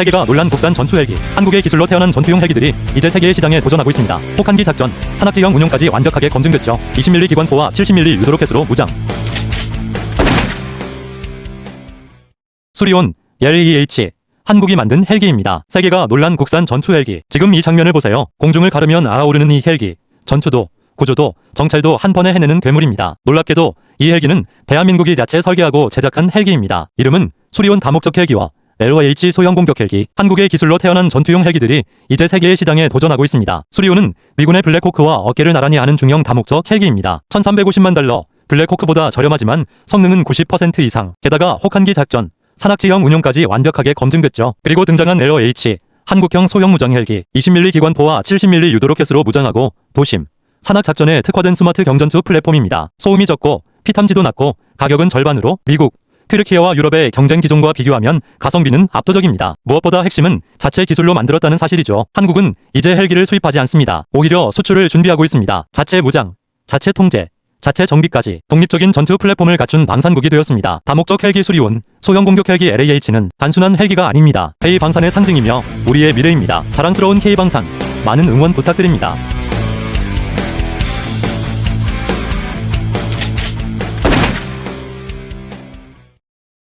세계가 놀란 국산 전투 헬기. 한국의 기술로 태어난 전투용 헬기들이 이제 세계의 시장에 도전하고 있습니다. 혹한기 작전, 산악지형 운용까지 완벽하게 검증됐죠. 20mm 기관포와 70mm 유도 로켓으로 무장. 수리온 LEH 한국이 만든 헬기입니다. 세계가 놀란 국산 전투 헬기. 지금 이 장면을 보세요. 공중을 가르면 알아오르는 이 헬기. 전투도 구조도 정찰도 한 번에 해내는 괴물입니다. 놀랍게도 이 헬기는 대한민국이 자체 설계하고 제작한 헬기입니다. 이름은 수리온 다목적 헬기와 LOH 소형 공격 헬기. 한국의 기술로 태어난 전투용 헬기들이 이제 세계의 시장에 도전하고 있습니다. 수리온은 미군의 블랙호크와 어깨를 나란히 하는 중형 다목적 헬기입니다. 1350만 달러. 블랙호크보다 저렴하지만 성능은 90% 이상. 게다가 혹한기 작전, 산악지형 운용까지 완벽하게 검증됐죠. 그리고 등장한 LOH, 한국형 소형 무장 헬기, 20mm 기관포와 70mm 유도 로켓으로 무장하고 도심, 산악 작전에 특화된 스마트 경전투 플랫폼입니다. 소음이 적고 피탐지도 낮고 가격은 절반으로 미국, 튀르키예와 유럽의 경쟁 기종과 비교하면 가성비는 압도적입니다. 무엇보다 핵심은 자체 기술로 만들었다는 사실이죠. 한국은 이제 헬기를 수입하지 않습니다. 오히려 수출을 준비하고 있습니다. 자체 무장, 자체 통제, 자체 정비까지 독립적인 전투 플랫폼을 갖춘 방산국이 되었습니다. 다목적 헬기 수리온, 소형 공격 헬기 LAH는 단순한 헬기가 아닙니다. K 방산의 상징이며 우리의 미래입니다. 자랑스러운 K 방산, 많은 응원 부탁드립니다.